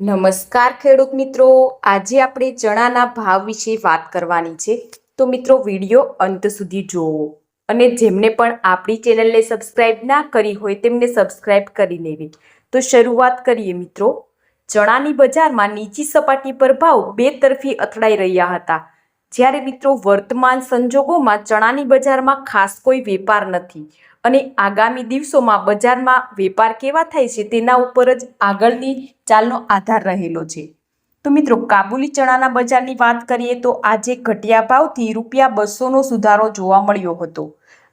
નમસ્કાર ખેડૂત મિત્રો. આજે આપણે ચણાના ભાવ વિશે વાત કરવાની છે. તો મિત્રો, વીડિયો અંત સુધી જોવો અને જેમને પણ આપણી ચેનલને સબસ્ક્રાઇબ ના કરી હોય તેમને સબસ્ક્રાઇબ કરી લેવી. તો શરૂઆત કરીએ મિત્રો. ચણાની બજારમાં નીચી સપાટી પર ભાવ બે તરફી અથડાઈ રહ્યા હતા. જ્યારે મિત્રો વર્તમાન સંજોગોમાં ચણાની બજારમાં ખાસ કોઈ વેપાર નથી અને આગામી દિવસોમાં બજારમાં વેપાર કેવા થાય છે તેના ઉપર જ આગળની ચાલનો આધાર રહેલો છે. તો મિત્રો, કાબુલી ચણાના બજારની વાત કરીએ તો આજે ઘટિયા ભાવથી રૂપિયા બસોનો સુધારો જોવા મળ્યો હતો.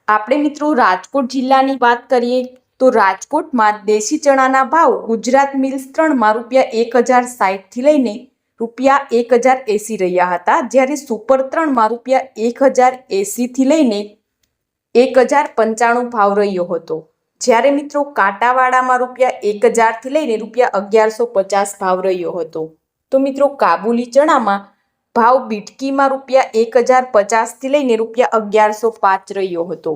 આપણે મિત્રો રાજકોટ જિલ્લાની વાત કરીએ તો રાજકોટમાં દેશી ચણાના ભાવ ગુજરાત મિલ્સ ત્રણમાં રૂપિયા એક હજાર સાઠથી લઈને રૂપિયા એક હજાર એંસી રહ્યા હતા. જ્યારે સુપર ત્રણમાં રૂપિયા એક હજાર એંસીથી લઈને એક હજાર પંચાણું ભાવ રહ્યો હતો. જ્યારે મિત્રો કાંટાવાળામાં રૂપિયા એક હજારથી લઈને રૂપિયા અગિયારસો પચાસ ભાવ રહ્યો હતો. તો મિત્રો કાબુલી ચણામાં ભાવ બીટકીમાં રૂપિયા એક હજાર પચાસથી લઈને રૂપિયા અગિયારસો પાંચ રહ્યો હતો.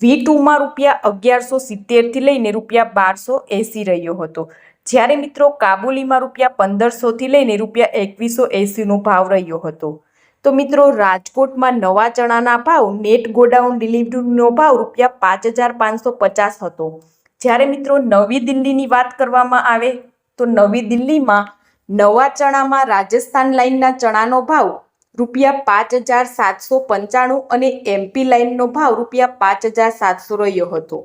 વી ટુમાં રૂપિયા અગિયારસો સિત્તેરથી લઈને રૂપિયા બારસો એંસી રહ્યો હતો. જ્યારે મિત્રો કાબુલીમાં રૂપિયા પંદરસોથી લઈને રૂપિયા એકવીસો એંસીનો ભાવ રહ્યો હતો. તો મિત્રો રાજકોટમાં નવા ચણાના ભાવ, નેટ ગોડાઉન ડિલિવરીનો ભાવ રૂપિયા પાંચ હજાર પાંચસો પચાસ હતો. જ્યારે મિત્રો નવી દિલ્હીની વાત કરવામાં આવે, તો નવી દિલ્હીમાં નવા ચણામાં રાજસ્થાન લાઇનના ચણાનો ભાવ રૂપિયા પાંચ હજાર સાતસો પંચાણું અને એમપી લાઇનનો ભાવ રૂપિયા પાંચ હજાર સાતસો રહ્યો હતો.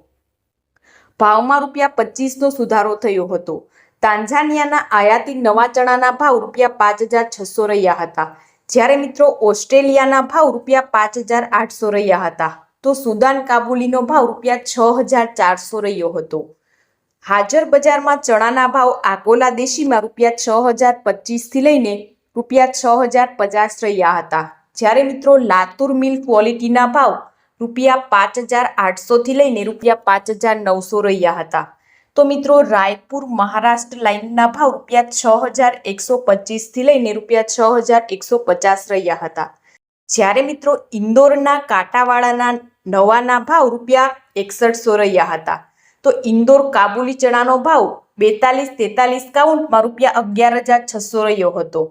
ભાવમાં રૂપિયા પચીસનો સુધારો થયો હતો. તાંઝાનિયાના આયાતી નવા ચણાના ભાવ રૂપિયા પાંચ હજાર છસો રહ્યા હતા. જ્યારે મિત્રો ઓસ્ટ્રેલિયાના ભાવ રૂપિયા પાંચ હજાર આઠસો રહ્યા હતા, તો સુદાન કાબુલીનો ભાવ રૂપિયા છ હજાર ચારસો રહ્યો હતો. હાજર બજારમાં ચણાના ભાવ આકોલા દેશીમાં રૂપિયા છ હજાર પચીસથી લઈને રૂપિયા છ હજાર પચાસ રહ્યા હતા. જ્યારે મિત્રો લાતુર મિલ ક્વોલિટીના ભાવ રૂપિયા પાંચ હજાર આઠસોથી લઈને રૂપિયા પાંચ હજાર નવસો રહ્યા હતા. તો મિત્રો, રાયપુર મહારાષ્ટ્ર લાઇનના ભાવ રૂપિયા છ હજાર એકસો પચીસથી લઈને રૂપિયા છ હજાર એકસો પચાસ રહ્યા હતા. જ્યારે મિત્રો, ઇન્દોરના કાંટાવાળાના નવાના ભાવ રૂપિયા એકસઠસો રહ્યા હતા. તો ઇન્દોર કાબુલી ચણાનો ભાવ બેતાલીસ તેતાલીસ કાઉન્ટમાં રૂપિયા અગિયાર હજાર છસો રહ્યો હતો.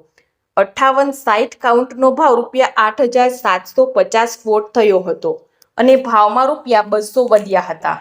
અઠ્ઠાવન સાઠ કાઉન્ટનો ભાવ રૂપિયા આઠ હજાર સાતસો પચાસ ફોટ થયો હતો. અને ભાવમાં રૂપિયા બસો વધ્યા હતા.